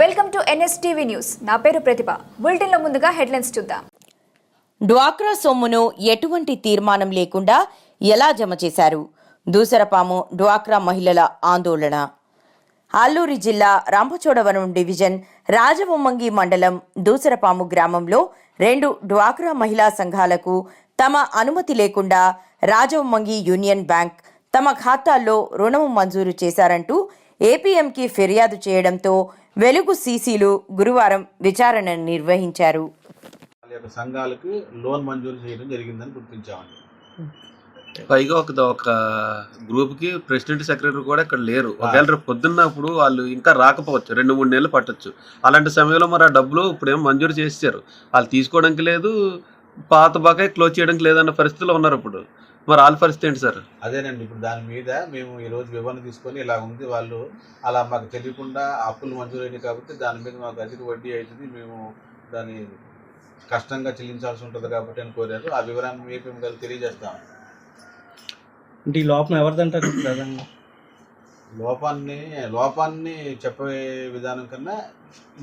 Welcome to NSTV news. నా పేరు ప్రతిభ. బులెటిన్లో ముందుగా హెడ్లైన్స్ చూద్దాం. డ్వాక్రా సొమ్మును ఎటువంటి తీర్మానం లేకుండా ఎలా జమ చేశారు? దూసరపాము డ్వాక్రా మహిళల ఆందోళన. అల్లూరి జిల్లా రాంపచోడవరం డివిజన్ రాజవొమ్మంగి మండలం దూసరపాము గ్రామంలో రెండు డ్వాక్రా మహిళా సంఘాలకు తమ అనుమతి లేకుండా రాజవొమ్మంగి యూనియన్ బ్యాంక్ తమ ఖాతాల్లో రుణం మంజూరు చేశారంటూ ఏపీఎంకి ఫిర్యాదు చేయడంతో వెలుగు సీసీలు గురువారం విచారణ నిర్వహించారు. సంఘాలకు లోన్ మంజూరు చేయడం జరిగిందని గుర్తించామండి. పైగా ఒక ఒక గ్రూప్కి ప్రెసిడెంట్ సెక్రటరీ కూడా ఇక్కడ లేరు. ఒకవేళ రేపు పొద్దున్నప్పుడు వాళ్ళు ఇంకా రాకపోవచ్చు రెండు మూడు నెలలు పట్టొచ్చు. అలాంటి సమయంలో మరి ఆ డబ్బులు ఇప్పుడు ఏం మంజూరు చేశారు వాళ్ళు తీసుకోవడానికి లేదు పాత బకాయి క్లోజ్ చేయడానికి లేదన్న పరిస్థితిలో ఉన్నారు ఇప్పుడు మరి వాళ్ళ పరిస్థితి ఏంటి సార్? అదేనండి ఇప్పుడు దాని మీద మేము ఈ రోజు వివరణ తీసుకొని ఇలా ఉంది వాళ్ళు అలా మాకు తెలియకుండా అప్పులు మంజూరైనవి కాబట్టి దాని మీద మాకు అధిక వడ్డీ అవుతుంది మేము దాన్ని కష్టంగా చెల్లించాల్సి ఉంటుంది కాబట్టి అని కోరారు. ఆ వివరాన్ని మీకు మేము తెలియజేస్తాం. అంటే ఈ లోపం ఎవరిదంటారు ప్రధానంగా? లోపాన్ని లోపాన్ని చెప్పే విధానం కన్నా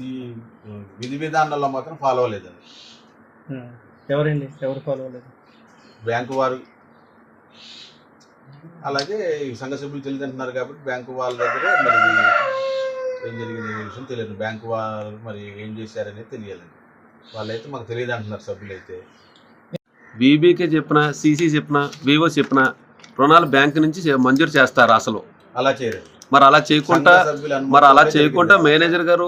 ఈ విధి విధానాల్లో మాత్రం ఫాలో అవ్వలేదండి. ఎవరండి? ఎవరు ఫాలో అవ్వలేదు? బ్యాంకు వారు. అలాగే ఈ సంఘ సభ్యులు తెలియదు అంటున్నారు కాబట్టి బ్యాంకు వాళ్ళ దగ్గర మరి ఏం జరిగింది అనే విషయం తెలియదు. బ్యాంకు వారు మరి ఏం చేశారనేది తెలియాలండి వాళ్ళైతే మాకు తెలియదు అంటున్నారు సభ్యులైతే. బీబీకే చెప్పిన సీసీ చెప్పిన వివో చెప్పిన రుణాలు బ్యాంక్ నుంచి మంజూరు చేస్తారు అసలు. అలా చేయరు. మరి అలా చేయకుండా మరి అలా చేయకుండా. మేనేజర్ గారు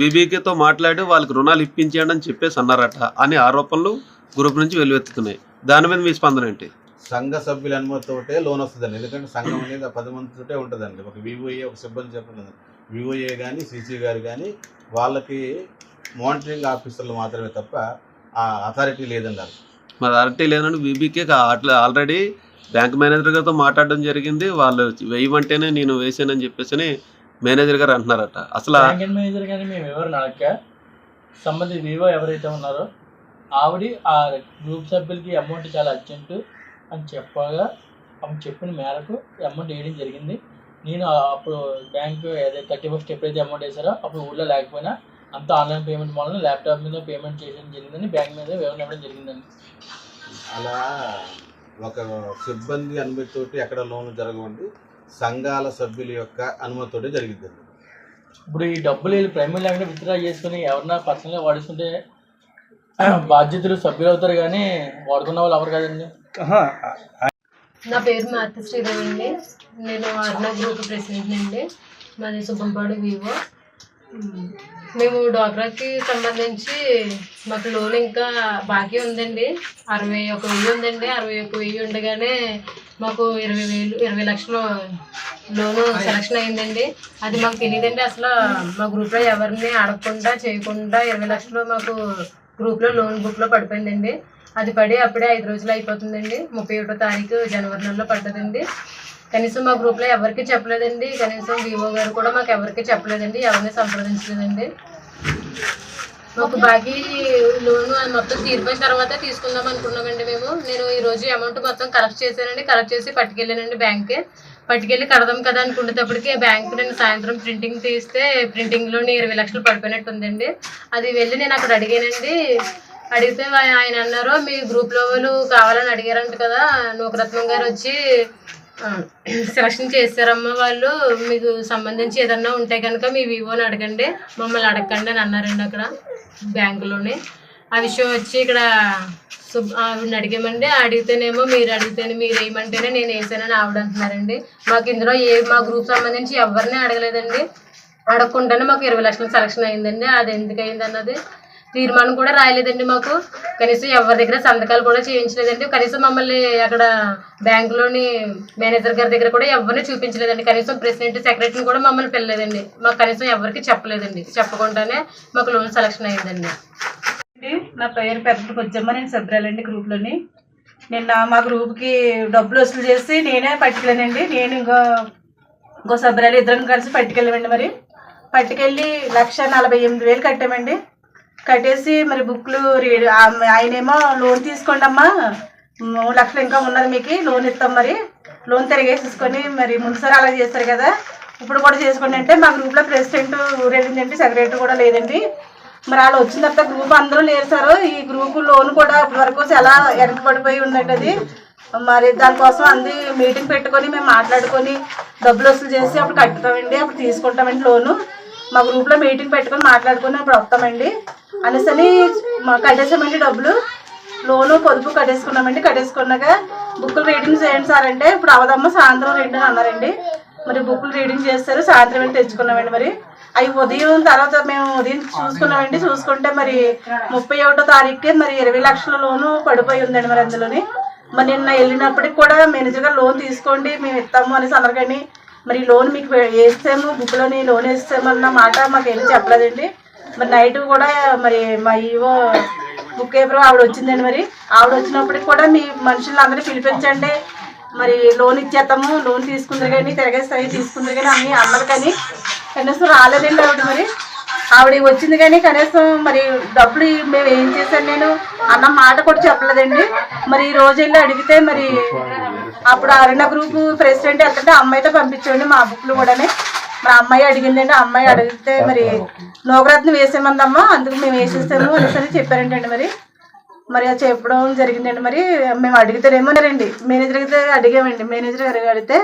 విబీకేతో మాట్లాడి వాళ్ళకి రుణాలు ఇప్పించండి అని చెప్పేసి అన్నారట అని ఆరోపణలు గ్రూప్ నుంచి వెలువెత్తుతున్నాయి. దాని మీద మీ స్పందన ఏంటి? సంఘ సభ్యుల అనుమతితోటే లోన్ వస్తుందండి. ఎందుకంటే సంఘం అనేది ఆ పది మందితోటే ఉంటుందండి. ఒక వివోఏ ఒక సిబ్బంది చెప్పలేదు వివోఏ కానీ సీసీ గారు కానీ వాళ్ళకి మానిటరింగ్ ఆఫీసర్లు మాత్రమే తప్ప ఆ అథారిటీ లేదన్నారు. మరి అరటి లేదంటే బీబీకే అట్లా ఆల్రెడీ బ్యాంక్ మేనేజర్ గారితో మాట్లాడడం జరిగింది. వాళ్ళు వేయమంటేనే నేను వేసానని చెప్పేసి మేనేజర్ గారు అంటున్నారట. అసలు బ్యాంక్ మేనేజర్ కానీ మేము ఎవరు అడగ సంబంధిత వివో ఎవరైతే ఉన్నారో ఆవిడ ఆ గ్రూప్ సభ్యులకి అమౌంట్ చాలా అర్జెంటు అని చెప్పగా ఆమె చెప్పిన మేరకు అమౌంట్ వేయడం జరిగింది. నేను అప్పుడు బ్యాంక్ ఏదైతే థర్టీ ఫస్ట్ ఎప్పుడైతే అమౌంట్ వేసారో అప్పుడు ఊళ్ళో లేకపోయినా అంతా ఆన్లైన్ పేమెంట్ వలన ల్యాప్టాప్ మీద పేమెంట్ చేయడం జరిగిందని బ్యాంక్ మీద వివరణ ఇవ్వడం జరిగిందండి. అలా ఒక సిబ్బంది అనుమతితోటి ఎక్కడ లోన్లు జరగవండి సంఘాల సభ్యుల యొక్క అనుమతితోటి జరిగిద్దండి ఇప్పుడు ఈ డబ్బులు వీళ్ళు ప్రైమరీ లేకుండా విత్డ్రా చేసుకుని ఎవరన్నా పర్సనల్గా వాడుతుంటే బాధ్యతలు సభ్యులు అవుతారు కానీ వాడుకున్న వాళ్ళు ఎవరు కదండి? నా పేరు శ్రీదేవి అండి. నేను అర్ణ గ్రూప్ ప్రెసిడెంట్ అండి. మాది సుబ్బంపాడు వివో. మేము డ్వాక్రాకి సంబంధించి మాకు లోన్ ఇంకా బాకీ ఉందండి. అరవై ఒక వెయ్యి ఉందండి. అరవై ఒక వెయ్యి ఉండగానే మాకు ఇరవై వేలు ఇరవై లక్షలు లోను సెలక్షన్ అయిందండి అది మాకు తెలియదండి అసలు. మా గ్రూప్లో ఎవరిని అడగకుండా చేయకుండా ఇరవై లక్షలు మాకు గ్రూప్లో లోన్ బుక్లో పడిపోయిందండి. అది పడి అప్పుడే ఐదు రోజులు అయిపోతుందండి. ముప్పై ఒకటో తారీఖు జనవరి నెలలో పడ్డదండి. కనీసం మా గ్రూప్లో ఎవరికి చెప్పలేదండి. కనీసం వివో గారు కూడా మాకు ఎవరికి చెప్పలేదండి. ఎవరిని సంప్రదించలేదండి. మాకు బాకీ లోన్ మొత్తం తీరిపోయిన తర్వాత తీసుకుందాం అనుకున్నామండి మేము. నేను ఈ రోజు అమౌంట్ మొత్తం కలెక్ట్ చేశానండి. కలెక్ట్ చేసి పట్టుకెళ్ళానండి బ్యాంక్కి పట్టుకెళ్ళి కడదాం కదా అనుకునేటప్పటికి బ్యాంక్ నేను సాయంత్రం ప్రింటింగ్ తీస్తే ప్రింటింగ్లోని ఇరవై లక్షలు పడిపోయినట్టు ఉందండి. అది వెళ్ళి నేను అక్కడ అడిగానండి. అడిగితే ఆయన అన్నారు మీ గ్రూప్లో వాళ్ళు కావాలని అడిగారంట కదా. నూకరత్నం గారు వచ్చి సెలక్షన్ చేశారమ్మ వాళ్ళు. మీకు సంబంధించి ఏదన్నా ఉంటే కనుక మీ వివోని అడగండి. మమ్మల్ని అడగండి అని అన్నారండి అక్కడ బ్యాంకులోని ఆ విషయం వచ్చి ఇక్కడ ఆవిడని అడిగామండి. అడిగితేనేమో మీరు అడిగితేనే మీరు వేయమంటేనే నేను వేసానని ఆవిడ అంటున్నారండి. మాకు ఇందులో ఏ మా గ్రూప్ సంబంధించి ఎవరిని అడగలేదండి. అడగకుండానే మాకు ఇరవై లక్షల సెలక్షన్ అయిందండి. అది ఎందుకు అయింది అన్నది తీర్మానం కూడా రాయలేదండి మాకు. కనీసం ఎవరి దగ్గర సంతకాలు కూడా చేయించలేదండి. కనీసం మమ్మల్ని అక్కడ బ్యాంకులోని మేనేజర్ గారి దగ్గర కూడా ఎవరిని చూపించలేదండి. కనీసం ప్రెసిడెంట్ సెక్రటరీని కూడా మమ్మల్ని పిల్లలేదండి మాకు కనీసం ఎవరికి చెప్పలేదండి. చెప్పకుండానే మాకు లోన్ సెలక్షన్ అయిందండి. నా పేరు పెద్ద పొజ్జమ్మ నేను సభ్యురాలండి గ్రూప్లోని. నిన్న మా గ్రూప్కి డబ్బులు వసూలు చేసి నేనే పట్టుకెళ్ళానండి. నేను ఇంకో ఇంకో సభ్యురాలు ఇద్దరం కలిసి పట్టుకెళ్ళామండి మరి. పట్టుకెళ్ళి లక్ష నలభై ఎనిమిది వేలు కట్టామండి. కట్టేసి మరి బుక్లు రీడ్ ఆయనేమో లోన్ తీసుకోండి అమ్మా మూడు లక్షలు ఇంకా ఉన్నది మీకు లోన్ ఇస్తాం మరి. లోన్ తిరిగేసేసుకొని మరి ముందుసారి అలా చేస్తారు కదా. ఇప్పుడు కూడా చేసుకోండి అంటే మా గ్రూప్లో ప్రెసిడెంట్ ఊరెళ్ళిందండి సెక్రటరీ కూడా లేదండి. మరి వాళ్ళు వచ్చిన తర్వాత గ్రూప్ అందరూ లేరు సార్. ఈ గ్రూప్ లోన్ కూడా ఇప్పటి వరకు చాలా వెనక పడిపోయి ఉందండి అది. మరి దానికోసం అంది మీటింగ్ పెట్టుకొని మేము మాట్లాడుకొని డబ్బులు వసూలు చేసి అప్పుడు కట్టుతామండి అప్పుడు తీసుకుంటామండి లోను. మా గ్రూప్లో మీటింగ్ పెట్టుకొని మాట్లాడుకొని అప్పుడు వస్తామండి. అనేసని మా కట్టేసామండి డబ్బులు. లోను పొదుపు కట్టేసుకున్నామండి. కట్టేసుకున్నాక బుక్కులు రీడింగ్ చేయండి సార్ అంటే ఇప్పుడు అవదమ్మ సాయంత్రం రెండు అన్నారండి. మరి బుక్కులు రీడింగ్ చేస్తారు. సాయంత్రం వెళ్ళి తెచ్చుకున్నామండి మరి. అవి ఉదయం తర్వాత మేము ఉదయం చూసుకున్నామండి. చూసుకుంటే మరి ముప్పై ఒకటో తారీఖుకే మరి ఇరవై లక్షల లోను పడిపోయి ఉందండి మరి అందులోని. మరి నిన్న వెళ్ళినప్పటికి కూడా మేనేజర్ గారు లోన్ తీసుకోండి మేము ఇస్తాము అనేసి అన్నారు కానీ మరి లోన్ మీకు వేస్తాము బుక్లోని లోన్ వేస్తామన్న మాట మాకు ఏమీ చెప్పలేదండి. మరి నైట్ కూడా మరి మా ఈవో బుక్ పేపర్ ఆవిడ వచ్చిందండి మరి. ఆవిడ వచ్చినప్పటికి కూడా మీ మనుషులందరినీ పిలిపించండి. మరి లోన్ ఇచ్చేస్తాము లోన్ తీసుకుందరు కానీ తిరగేస్తాయి తీసుకుందరు కానీ అన్నీ అన్నారు కానీ కనీసం రాలేదండి ఆవిడ మరి. ఆవిడ వచ్చింది కానీ కనీసం మరి డబ్బులు మేము ఏం చేశాను నేను అన్న మాట కూడా చెప్పలేదండి. మరి ఈ రోజు వెళ్ళి అడిగితే మరి అప్పుడు అరుణ గ్రూప్ ప్రెసిడెంట్ ఎక్కడంటే అమ్మాయితో పంపించండి మా బుక్లు కూడానే. మరి అమ్మాయి అడిగిందండి అండి అమ్మాయి అడిగితే మరి నోగరత్నం వేసేమందమ్మా అందుకు మేము వేసేస్తాము అనేసి చెప్పారంటండి మరి. మరి అది చెప్పడం జరిగిందండి మరి. మేము అడిగితేనేమో మేనేజర్ అయితే అడిగామండి. మేనేజర్ గారు అడిగితే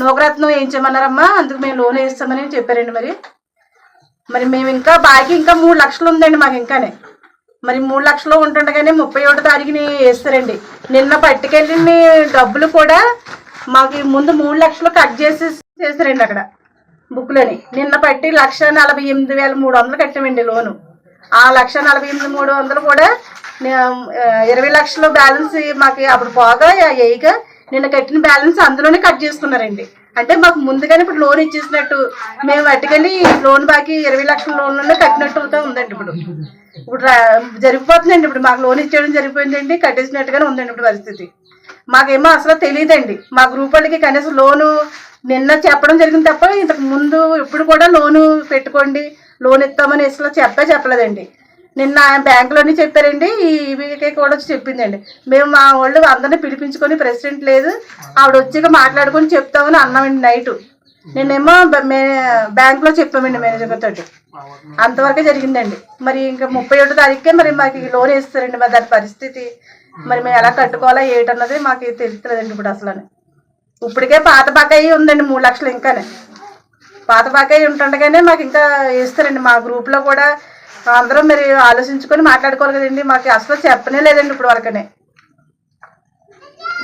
నోకరత్నం వేయించమన్నారమ్మా అందుకు మేము లోన్ వేస్తామని చెప్పారండి మరి. మరి మేము ఇంకా బాకీ ఇంకా మూడు లక్షలు ఉందండి మాకు ఇంకానే. మరి మూడు లక్షలు ఉంటుండగానే ముప్పై ఒకటో తారీఖుని వేస్తారండి. నిన్న పట్టుకెళ్ళిన డబ్బులు కూడా మాకు ముందు మూడు లక్షలు కట్ చేసి చేస్తారండి అక్కడ. బుక్లని. నిన్న పట్టి లక్ష నలభై ఎనిమిది వేల మూడు వందలు కట్టామండి లోను. ఆ లక్ష నలభై ఎనిమిది మూడు వందలు కూడా ఇరవై లక్షలు బ్యాలెన్స్ మాకు అప్పుడు పోగా వేయగా నిన్న కట్టిన బ్యాలెన్స్ అందులోనే కట్ చేసుకున్నారండి. అంటే మాకు ముందుగానే ఇప్పుడు లోన్ ఇచ్చేసినట్టు మేము అట్టుకని లోన్ బాకీ ఇరవై లక్షల లోన్లోనే కట్టినట్టు ఉందండి ఇప్పుడు. ఇప్పుడు జరిగిపోతుందండి ఇప్పుడు మాకు లోన్ ఇచ్చేయడం జరిగిపోయిందండి కట్టేసినట్టుగానే ఉందండి ఇప్పుడు పరిస్థితి. మాకేమో అసలు తెలియదండి. మా గ్రూప్ వాళ్ళకి కనీసం లోను నిన్న చెప్పడం జరిగింది తప్ప ఇంతకు ముందు ఇప్పుడు కూడా లోను పెట్టుకోండి లోన్ ఇస్తామని అసలు చెప్పే చెప్పలేదండి. నిన్న బ్యాంకులోనే చెప్పారండి ఈవీకే కూడా వచ్చి చెప్పిందండి. మేము మా వాళ్ళు అందరిని పిలిపించుకొని ప్రెసిడెంట్ లేదు ఆవిడ వచ్చాక మాట్లాడుకొని చెప్తామని అన్నామండి నైటు. నేనేమో మే బ్యాంకులో చెప్పామండి మేనేజర్ తోటి అంతవరకే జరిగిందండి. మరి ఇంకా ముప్పై ఒకటో తారీఖుకే మరి మాకు లోన్ వేస్తారండి మరి దాని పరిస్థితి. మరి మేము ఎలా కట్టుకోవాలా ఏంటన్నది మాకు తెలుస్తలేదండి ఇప్పుడు అసలు ఇప్పటికే పాత బకాయి ఉందండి మూడు లక్షలు ఇంకానే. పాత బకాయి ఉంటుండగానే మాకు ఇంకా వేస్తారండి మా గ్రూప్లో కూడా అందరం మరి ఆలోచించుకొని మాట్లాడుకోవాలి కదండి. మాకు అసలు చెప్పనే లేదండి ఇప్పుడు వరకనే.